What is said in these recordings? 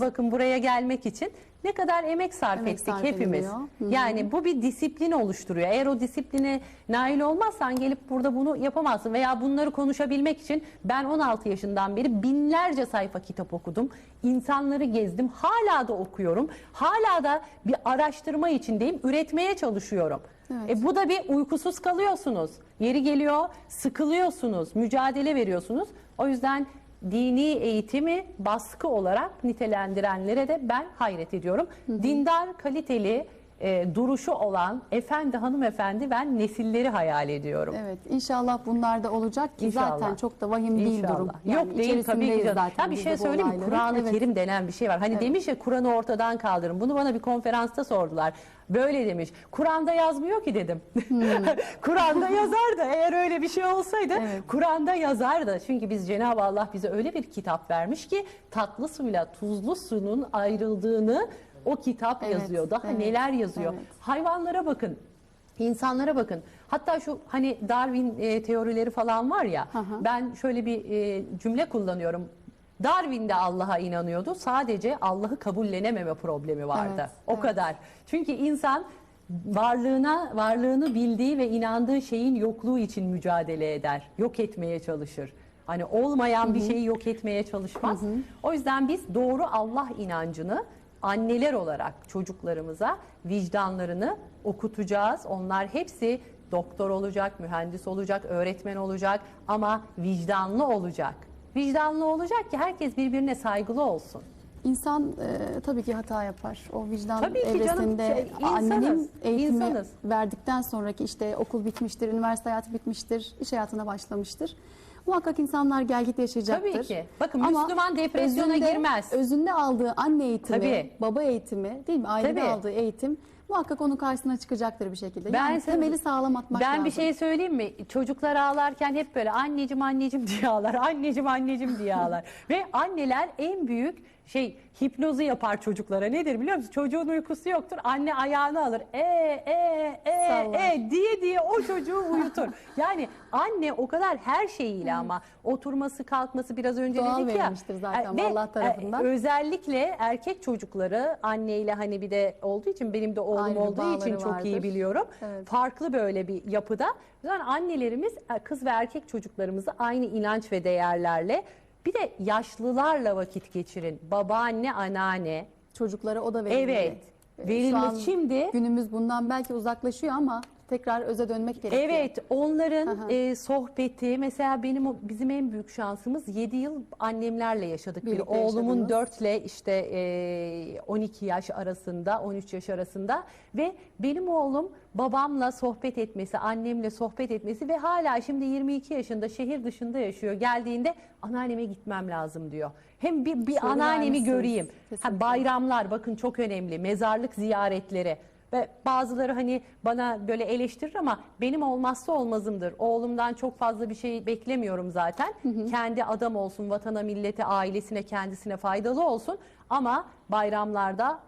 Bakın buraya gelmek için ne kadar emek sarf Emek ettik sarf hepimiz. ediliyor. Hı hı. Yani bu bir disiplin oluşturuyor. Eğer o disipline nail olmazsan gelip burada bunu yapamazsın veya bunları konuşabilmek için ben 16 yaşından beri binlerce sayfa kitap okudum. İnsanları gezdim. Hala da okuyorum. Hala da bir araştırma içindeyim. Üretmeye çalışıyorum. Evet. E bu da bir uykusuz kalıyorsunuz. Yeri geliyor, sıkılıyorsunuz, mücadele veriyorsunuz. O yüzden dini eğitimi baskı olarak nitelendirenlere de ben hayret ediyorum. Dindar, kaliteli, e, duruşu olan efendi, hanımefendi ben nesilleri hayal ediyorum. Evet inşallah bunlar da olacak ki İnşallah. zaten çok da vahim değil İnşallah. durum. Yok değil tabii ki. içerisindeyiz canım. Zaten Ya bir biz şey bu söyleyeyim mi? olayların. Kur'an-ı Evet. Kerim denen bir şey var. Hani demiş ya Kur'an'ı ortadan kaldırın. Bunu bana bir konferansta sordular. Böyle demiş. Kur'an'da yazmıyor ki dedim. Kur'an'da yazardı. Eğer öyle bir şey olsaydı Hmm. Evet. Kur'an'da yazardı. Çünkü biz Cenab-ı Allah bize öyle bir kitap vermiş ki tatlı suyla tuzlu suyun ayrıldığını o kitap Evet, yazıyor. Daha evet, neler yazıyor. evet. Hayvanlara bakın. İnsanlara bakın. Hatta şu hani Darwin e, teorileri falan var ya. Hı hı. Ben şöyle bir e, cümle kullanıyorum. Darwin de Allah'a inanıyordu. Sadece Allah'ı kabullenememe problemi vardı. Evet, o evet. kadar. Çünkü insan varlığına varlığını bildiği ve inandığı şeyin yokluğu için mücadele eder. Yok etmeye çalışır. Hani olmayan bir şeyi yok etmeye çalışmaz. O yüzden biz doğru Allah inancını anneler olarak çocuklarımıza vicdanlarını okutacağız. Onlar hepsi doktor olacak, mühendis olacak, öğretmen olacak ama vicdanlı olacak. Vicdanlı olacak ki herkes birbirine saygılı olsun. İnsan e, tabii ki hata yapar. O vicdan Tabii ki canım, evresinde şey, insanız, annenin eğitimi insanız. verdikten sonraki işte okul bitmiştir, üniversite hayatı bitmiştir, iş hayatına başlamıştır. Muhakkak insanlar gel git yaşayacaktır. Tabii ki. Bakın Ama Müslüman depresyona özünde- girmez. Özünde aldığı anne eğitimi, Tabii. baba eğitimi değil mi? Ailede Tabii. aldığı eğitim muhakkak onun karşısına çıkacaktır bir şekilde. Ben yani sana- temeli sağlam atmak Ben lazım. bir şey söyleyeyim mi? Çocuklar ağlarken hep böyle anneciğim anneciğim diye ağlar. Anneciğim anneciğim diye ağlar. Ve anneler en büyük şey hipnozu yapar çocuklara. Nedir biliyor musun? Çocuğun uykusu yoktur. Anne ayağını alır. E e e Sallar. e diye diye o çocuğu uyutur. yani anne o kadar her şeyiyle ama oturması kalkması biraz önce Doğal dedik ya. verilmiştir zaten Ve, Allah tarafından. e, özellikle erkek çocukları anneyle hani bir de olduğu için benim de oğlum Bir olduğu için çok iyi vardır. biliyorum. Evet. Farklı böyle bir yapıda. Yüzden annelerimiz e, kız ve erkek çocuklarımızı aynı inanç ve değerlerle bir de yaşlılarla vakit geçirin. Babaanne, anneanne. Çocuklara o da verilmeli. Evet. An şimdi Günümüz bundan belki uzaklaşıyor ama tekrar öze dönmek gerekiyor. Evet, onların e, sohbeti mesela benim o- bizim en büyük şansımız 7 yıl annemlerle yaşadık. Bir Birlikte oğlumun yaşadınız. 4 ile işte e, 12 yaş arasında, 13 yaş arasında ve benim oğlum babamla sohbet etmesi, annemle sohbet etmesi ve hala şimdi 22 yaşında şehir dışında yaşıyor. Geldiğinde anneanneme gitmem lazım diyor. Hem bir, bir Söyle anneannemi göreyim. Ha, Kesinlikle. bayramlar bakın çok önemli. Mezarlık ziyaretleri. Ve bazıları hani bana böyle eleştirir ama benim olmazsa olmazımdır. Oğlumdan çok fazla bir şey beklemiyorum zaten. Kendi adam olsun, vatana, millete, ailesine, kendisine faydalı olsun. Ama bayramlarda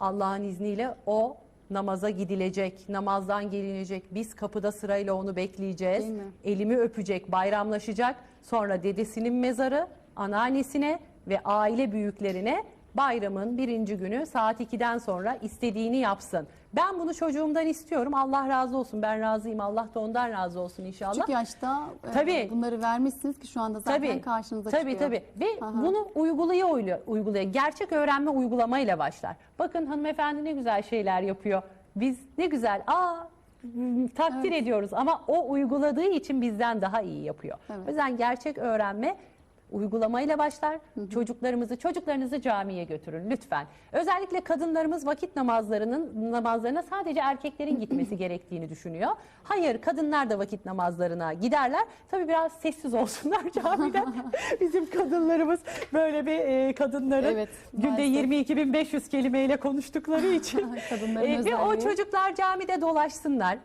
Allah'ın izniyle o namaza gidilecek, namazdan gelinecek. Biz kapıda sırayla onu bekleyeceğiz. Elimi öpecek, bayramlaşacak. Sonra dedesinin mezarı, anneannesine ve aile büyüklerine bayramın birinci günü saat 2'den sonra istediğini yapsın. Ben bunu çocuğumdan istiyorum. Allah razı olsun. Ben razıyım. Allah da ondan razı olsun inşallah. Küçük yaşta e, Tabii. bunları vermişsiniz ki şu anda zaten Tabii. karşınıza tabii, çıkıyor. Tabii Ve Aha. bunu uygulaya uygulaya. Gerçek öğrenme uygulamayla başlar. Bakın hanımefendi ne güzel şeyler yapıyor. Biz ne güzel aa takdir ediyoruz ama o uyguladığı için bizden daha iyi yapıyor. Evet. O yüzden gerçek öğrenme uygulamayla başlar. Çocuklarımızı, çocuklarınızı camiye götürün lütfen. Özellikle kadınlarımız vakit namazlarının namazlarına sadece erkeklerin gitmesi gerektiğini düşünüyor. Hayır, kadınlar da vakit namazlarına giderler. Tabii biraz sessiz olsunlar camide. Bizim kadınlarımız böyle bir e, kadınların Evet, günde maalesef. 22.500 kelimeyle konuştukları için e, ve o çocuklar camide dolaşsınlar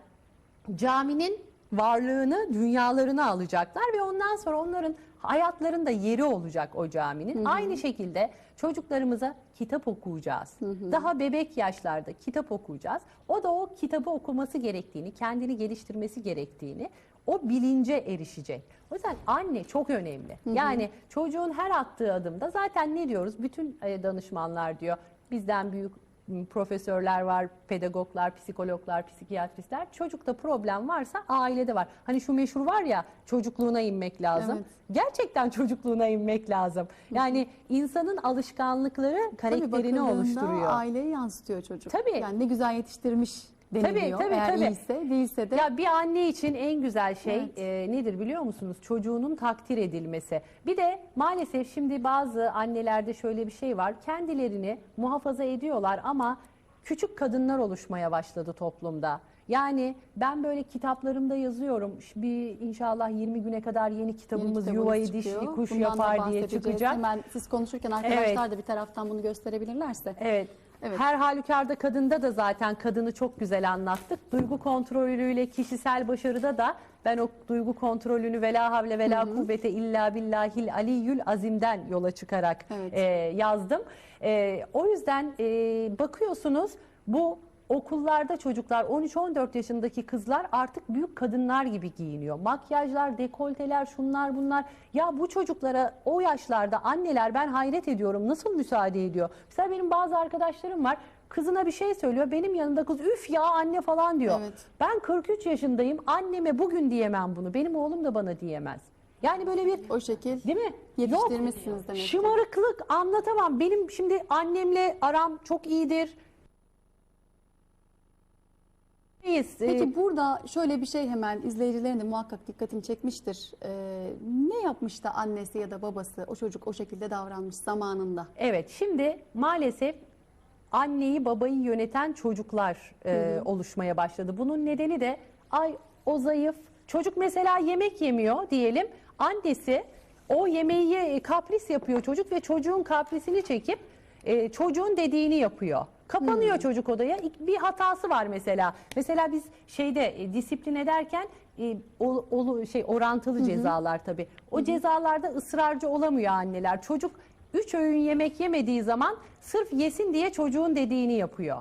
caminin varlığını, dünyalarını alacaklar ve ondan sonra onların hayatlarında yeri olacak o caminin. Aynı şekilde çocuklarımıza kitap okuyacağız. Daha bebek yaşlarda kitap okuyacağız. O da o kitabı okuması gerektiğini, kendini geliştirmesi gerektiğini, o bilince erişecek. O yüzden anne çok önemli. Yani çocuğun her attığı adımda zaten ne diyoruz? Bütün e, danışmanlar diyor. Bizden büyük profesörler var, pedagoglar, psikologlar, psikiyatristler. Çocukta problem varsa ailede var. Hani şu meşhur var ya çocukluğuna inmek lazım. Evet. Gerçekten çocukluğuna inmek lazım. Yani insanın alışkanlıkları Tabii karakterini bakıldığında oluşturuyor. Aileye yansıtıyor çocuk. Tabii. Yani ne güzel yetiştirmiş deniliyor. tabii, Eğer tabii. iyiyse değilse de Ya bir anne için en güzel şey Evet. e, nedir biliyor musunuz? Çocuğunun takdir edilmesi. Bir de maalesef şimdi bazı annelerde şöyle bir şey var. Kendilerini muhafaza ediyorlar ama küçük kadınlar oluşmaya başladı toplumda. Yani ben böyle kitaplarımda yazıyorum. Bir inşallah 20 güne kadar yeni Yeni kitabımız kitabınız yuvayı çıkıyor. dişli kuş Bundan da yapar diye çıkacak. Hemen siz konuşurken arkadaşlar da bir taraftan bunu gösterebilirlerse. Evet. Evet. Her halükarda kadında da zaten kadını çok güzel anlattık. Duygu kontrolüyle kişisel başarıda da ben o duygu kontrolünü ve la havle ve la kuvvete illa billahil aliyyül azimden yola çıkarak Evet. e, yazdım. E, o yüzden e, bakıyorsunuz bu okullarda çocuklar 13-14 yaşındaki kızlar artık büyük kadınlar gibi giyiniyor. Makyajlar, dekolteler, şunlar bunlar. Ya bu çocuklara o yaşlarda anneler ben hayret ediyorum nasıl müsaade ediyor. Mesela benim bazı arkadaşlarım var. Kızına bir şey söylüyor. Benim yanında kız üf ya anne falan diyor. Evet. Ben 43 yaşındayım. Anneme bugün diyemem bunu. Benim oğlum da bana diyemez. Yani böyle bir O şekil Değil mi? Yetiştirmişsiniz demek ki. Şımarıklık anlatamam. Benim şimdi annemle aram çok iyidir. İyiyiz. Ee, Peki burada şöyle bir şey hemen izleyicilerin de muhakkak dikkatini çekmiştir. Ee, ne yapmış da annesi ya da babası o çocuk o şekilde davranmış zamanında? Evet şimdi maalesef anneyi babayı yöneten çocuklar e, oluşmaya başladı. Bunun nedeni de ay o zayıf çocuk mesela yemek yemiyor diyelim annesi o yemeği ye- kapris yapıyor çocuk ve çocuğun kaprisini çekip e, çocuğun dediğini yapıyor. Kapanıyor çocuk odaya. Bir hatası var mesela. Mesela biz şeyde e, disiplin ederken e, ol- şey orantılı cezalar tabii. O cezalarda ısrarcı olamıyor anneler. Çocuk Üç öğün yemek yemediği zaman sırf yesin diye çocuğun dediğini yapıyor.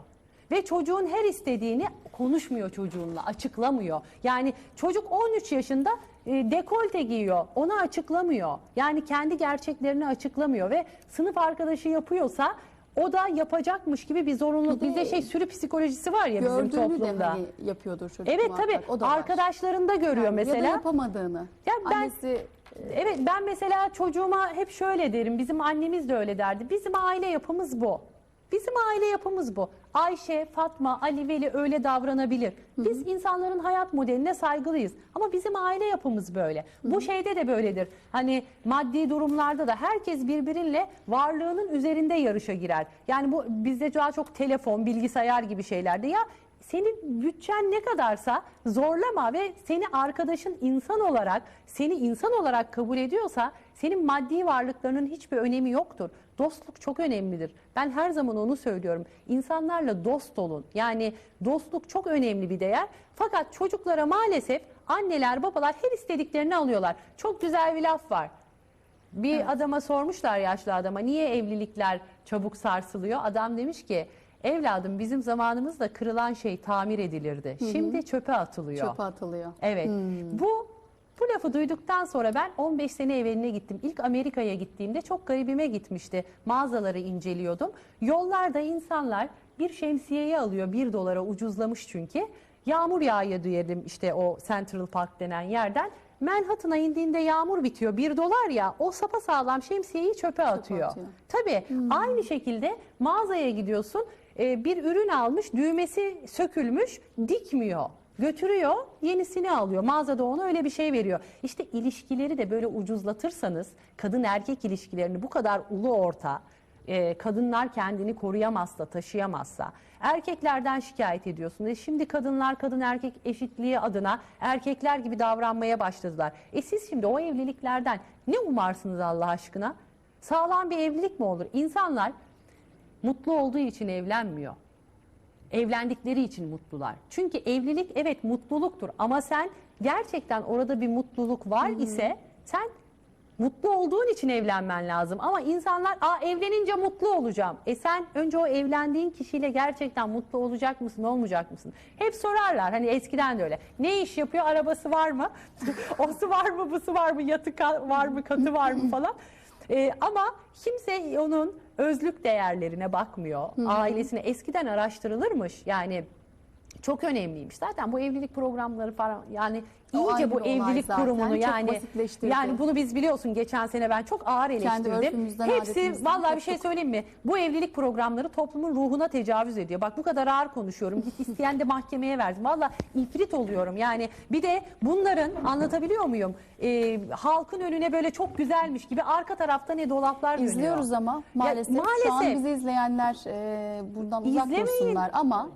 Ve çocuğun her istediğini konuşmuyor çocuğunla, açıklamıyor. Yani çocuk 13 yaşında e, dekolte giyiyor, onu açıklamıyor. Yani kendi gerçeklerini açıklamıyor ve sınıf arkadaşı yapıyorsa o da yapacakmış gibi bir zorunluluk. Bir de Bizde şey sürü psikolojisi var ya bizim Gördüğünü de toplumda. hani yapıyordur çocuk Evet muhakkak. tabii O da var. arkadaşlarında görüyor Yani mesela. Ya da yapamadığını. Ya ben- Annesi Evet ben mesela çocuğuma hep şöyle derim. Bizim annemiz de öyle derdi. Bizim aile yapımız bu. Bizim aile yapımız bu. Ayşe, Fatma, Ali, Veli öyle davranabilir. Biz insanların hayat modeline saygılıyız. Ama bizim aile yapımız böyle. Bu şeyde de böyledir. Hani maddi durumlarda da herkes birbiriyle varlığının üzerinde yarışa girer. Yani bu bizde daha çok telefon, bilgisayar gibi şeylerde ya senin bütçen ne kadarsa zorlama ve seni arkadaşın insan olarak, seni insan olarak kabul ediyorsa senin maddi varlıklarının hiçbir önemi yoktur. Dostluk çok önemlidir. Ben her zaman onu söylüyorum. İnsanlarla dost olun. Yani dostluk çok önemli bir değer. Fakat çocuklara maalesef anneler, babalar her istediklerini alıyorlar. Çok güzel bir laf var. Bir adama sormuşlar yaşlı adama niye evlilikler çabuk sarsılıyor? Adam demiş ki evladım bizim zamanımızda kırılan şey tamir edilirdi. Şimdi çöpe atılıyor. çöpe atılıyor. Evet. Bu bu lafı duyduktan sonra ben 15 sene evveline gittim. İlk Amerika'ya gittiğimde çok garibime gitmişti. Mağazaları inceliyordum. Yollarda insanlar bir şemsiyeyi alıyor 1 dolara ucuzlamış çünkü. Yağmur yağıyor diyelim işte o Central Park denen yerden. Manhattan'a indiğinde yağmur bitiyor 1 dolar ya o sapasağlam şemsiyeyi çöpe atıyor. atıyor. Tabii aynı şekilde mağazaya gidiyorsun e, bir ürün almış düğmesi sökülmüş dikmiyor. Götürüyor yenisini alıyor mağazada ona öyle bir şey veriyor. İşte ilişkileri de böyle ucuzlatırsanız kadın erkek ilişkilerini bu kadar ulu orta e, kadınlar kendini koruyamazsa taşıyamazsa erkeklerden şikayet ediyorsunuz. E şimdi kadınlar kadın erkek eşitliği adına erkekler gibi davranmaya başladılar. E siz şimdi o evliliklerden ne umarsınız Allah aşkına? Sağlam bir evlilik mi olur? İnsanlar mutlu olduğu için evlenmiyor. Evlendikleri için mutlular. Çünkü evlilik evet mutluluktur ama sen gerçekten orada bir mutluluk var ise sen Mutlu olduğun için evlenmen lazım. Ama insanlar Aa, evlenince mutlu olacağım. E sen önce o evlendiğin kişiyle gerçekten mutlu olacak mısın, olmayacak mısın? Hep sorarlar. Hani eskiden de öyle. Ne iş yapıyor? Arabası var mı? Osu var mı? Busu var mı? Yatı ka- var mı? Katı var mı falan. E, ama kimse onun özlük değerlerine bakmıyor. Ailesine eskiden araştırılırmış. Yani çok önemliymiş. Zaten bu evlilik programları falan yani O iyice bu evlilik zaten. kurumunu Çok yani yani bunu biz biliyorsun geçen sene ben çok ağır eleştirdim. Hepsi vallahi bir şey söyleyeyim mi? Bu evlilik programları toplumun ruhuna tecavüz ediyor. Bak bu kadar ağır konuşuyorum. Git isteyen de mahkemeye verdim. Vallahi ifrit oluyorum. Yani bir de bunların anlatabiliyor muyum? Ee, halkın önüne böyle çok güzelmiş gibi arka tarafta ne dolaplar dönüyor. İzliyoruz ama maalesef, şu an maalesef. bizi izleyenler e, buradan uzak dursunlar ama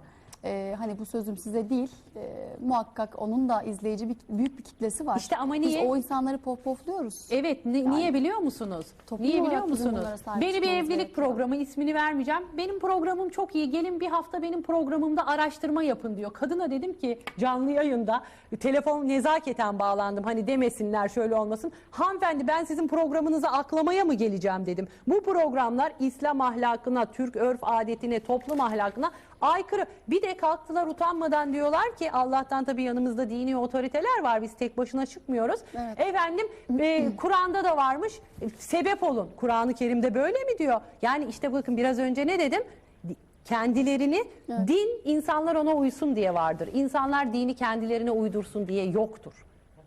e, hani bu sözüm size değil e, muhakkak onun da izleyici bir, büyük bir kitlesi var. İşte ama Biz niye? o insanları pop popluyoruz. Evet ni- niye biliyor musunuz? Niye biliyor musunuz? Beni bir evlilik gerekiyor. programı ismini vermeyeceğim. Benim programım çok iyi. Gelin bir hafta benim programımda araştırma yapın diyor. Kadına dedim ki canlı yayında telefon nezaketen bağlandım. Hani demesinler şöyle olmasın. Hanımefendi ben sizin programınıza aklamaya mı geleceğim dedim. Bu programlar İslam ahlakına, Türk örf adetine, toplum ahlakına aykırı. Bir de kalktılar utanmadan diyorlar ki Allah'tan tabii yanımızda dini otoriteler var. Biz tek başına çıkmıyoruz. Evet. Efendim e, Kur'an'da da varmış. E, Sebep olun. Kur'an-ı Kerim'de böyle mi diyor? Yani işte bakın biraz önce ne dedim? Di- Kendilerini din insanlar ona uysun diye vardır. İnsanlar dini kendilerine uydursun diye yoktur.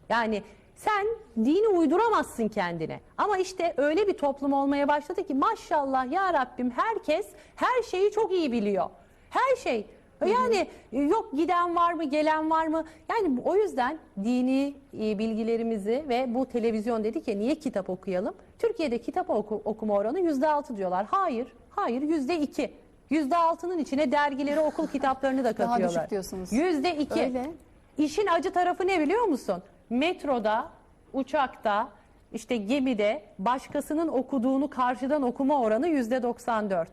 Yani sen dini uyduramazsın kendine. Ama işte öyle bir toplum olmaya başladı ki maşallah ya Rabbim herkes her şeyi çok iyi biliyor. Her şey. Yani e, yok giden var mı, gelen var mı? Yani o yüzden dini e, bilgilerimizi ve bu televizyon dedi ki niye kitap okuyalım? Türkiye'de kitap oku- okuma oranı yüzde altı diyorlar. Hayır, hayır yüzde iki. Yüzde altının içine dergileri, okul kitaplarını da Daha katıyorlar. düşük diyorsunuz. Yüzde iki. Öyle. İşin acı tarafı ne biliyor musun? Metroda, uçakta, işte gemide başkasının okuduğunu karşıdan okuma oranı yüzde 94.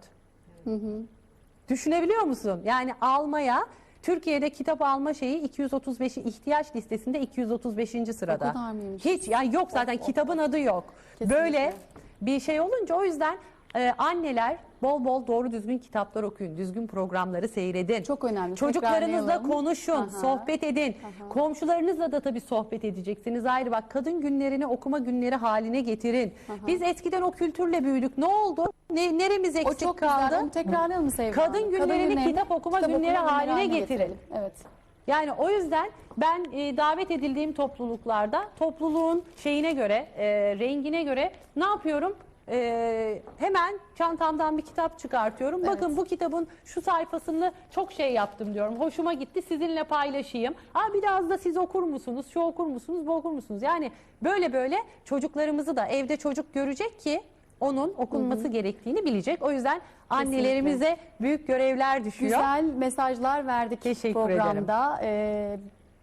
Düşünebiliyor musun? Yani almaya Türkiye'de kitap alma şeyi 235 ihtiyaç listesinde 235. sırada. kadar mıymış? Hiç yani yok zaten kitabın adı yok. Kesinlikle. Böyle bir şey olunca o yüzden e, anneler bol bol doğru düzgün kitaplar okuyun. Düzgün programları seyredin. Çok önemli. Çocuklarınızla konuşun, Aha. sohbet edin. Komşularınızla da tabii sohbet edeceksiniz. Ayrı bak kadın günlerini okuma günleri haline getirin. Biz eskiden o kültürle büyüdük. Ne oldu? Ne, neremiz O eksik çok kaldı? güzel. Onu tekrarlayalım Sevgi Kadın günlerini kitap okuma günleri haline getirelim. Evet. Yani o yüzden ben e, davet edildiğim topluluklarda topluluğun şeyine göre, e, rengine göre ne yapıyorum? E, hemen çantamdan bir kitap çıkartıyorum. Evet. Bakın bu kitabın şu sayfasını çok şey yaptım diyorum. Hoşuma gitti sizinle paylaşayım. Aa biraz da siz okur musunuz? Şu okur musunuz? Bu okur musunuz? Yani böyle böyle çocuklarımızı da evde çocuk görecek ki onun okunması gerektiğini bilecek. O yüzden annelerimize büyük görevler düşüyor. Güzel mesajlar verdik Teşekkür programda. Ee,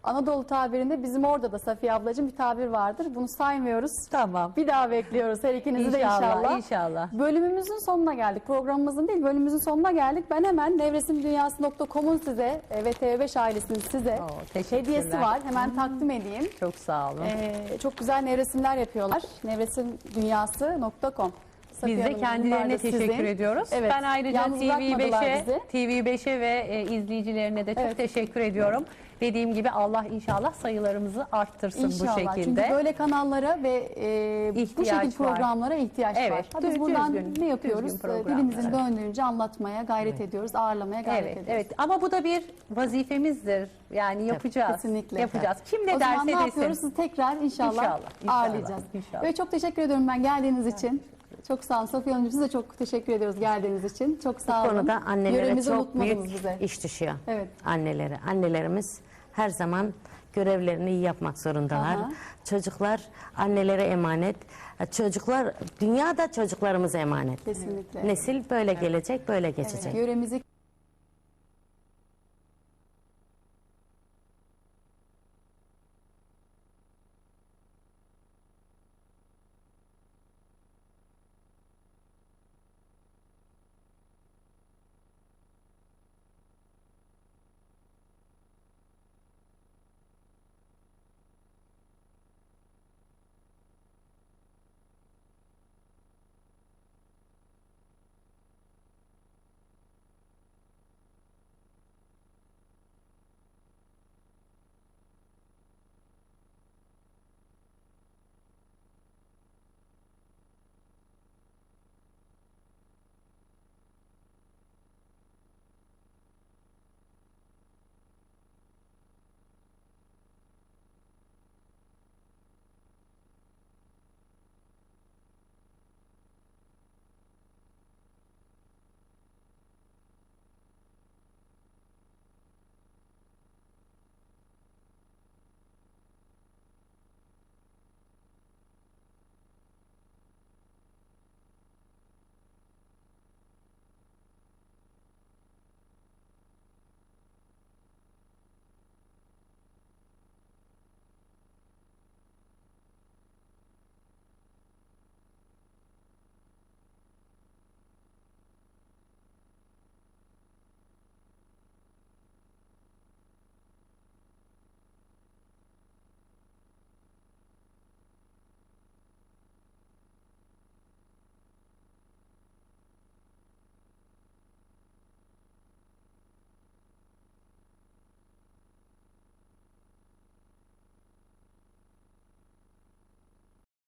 Anadolu tabirinde bizim orada da Safiye ablacığım bir tabir vardır. Bunu saymıyoruz. Tamam. Bir daha bekliyoruz her ikinizi de İnşallah, inşallah. Bölümümüzün sonuna geldik. Programımızın değil bölümümüzün sonuna geldik. Ben hemen nevresimdünyası.com'un size ve TV5 ailesinin size Oo, hediyesi var. Hemen takdim edeyim. Çok sağ olun. Ee, çok güzel nevresimler yapıyorlar. Nevresimdünyası.com Safiye Biz de kendilerine da sizin. teşekkür ediyoruz. Evet. Ben ayrıca Yalnız bırakmadılar TV5'e bizi. TV5'e ve e, izleyicilerine de çok Evet. teşekkür ediyorum. Dediğim gibi Allah inşallah sayılarımızı arttırsın İnşallah. bu şekilde. Çünkü böyle kanallara ve e, bu İhtiyaç şekilde var. programlara ihtiyaç Evet, var. Ha, Biz buradan düzgün- ne yapıyoruz? Dilimizin döndüğünce anlatmaya gayret ediyoruz, ağırlamaya gayret Evet, ediyoruz. evet. Ama bu da bir vazifemizdir. Yani yapacağız. Kesinlikle. Yapacağız. Kim ne o zaman derse ne yapıyoruz? desin. Sizi tekrar inşallah, İnşallah, inşallah, ağırlayacağız. inşallah. Ve çok teşekkür ediyorum ben geldiğiniz için. Çok sağ olun. Safiye Hanımcığım size de çok teşekkür ediyoruz geldiğiniz için. Çok sağ Bu olun. konuda annelere Yöremizi çok unutmadınız büyük bize. iş düşüyor. Evet. Annelere. Annelerimiz her zaman görevlerini iyi yapmak zorundalar. Aha. Çocuklar annelere emanet. Çocuklar dünyada çocuklarımıza emanet. Kesinlikle. Nesil böyle gelecek, böyle geçecek. Yöremizi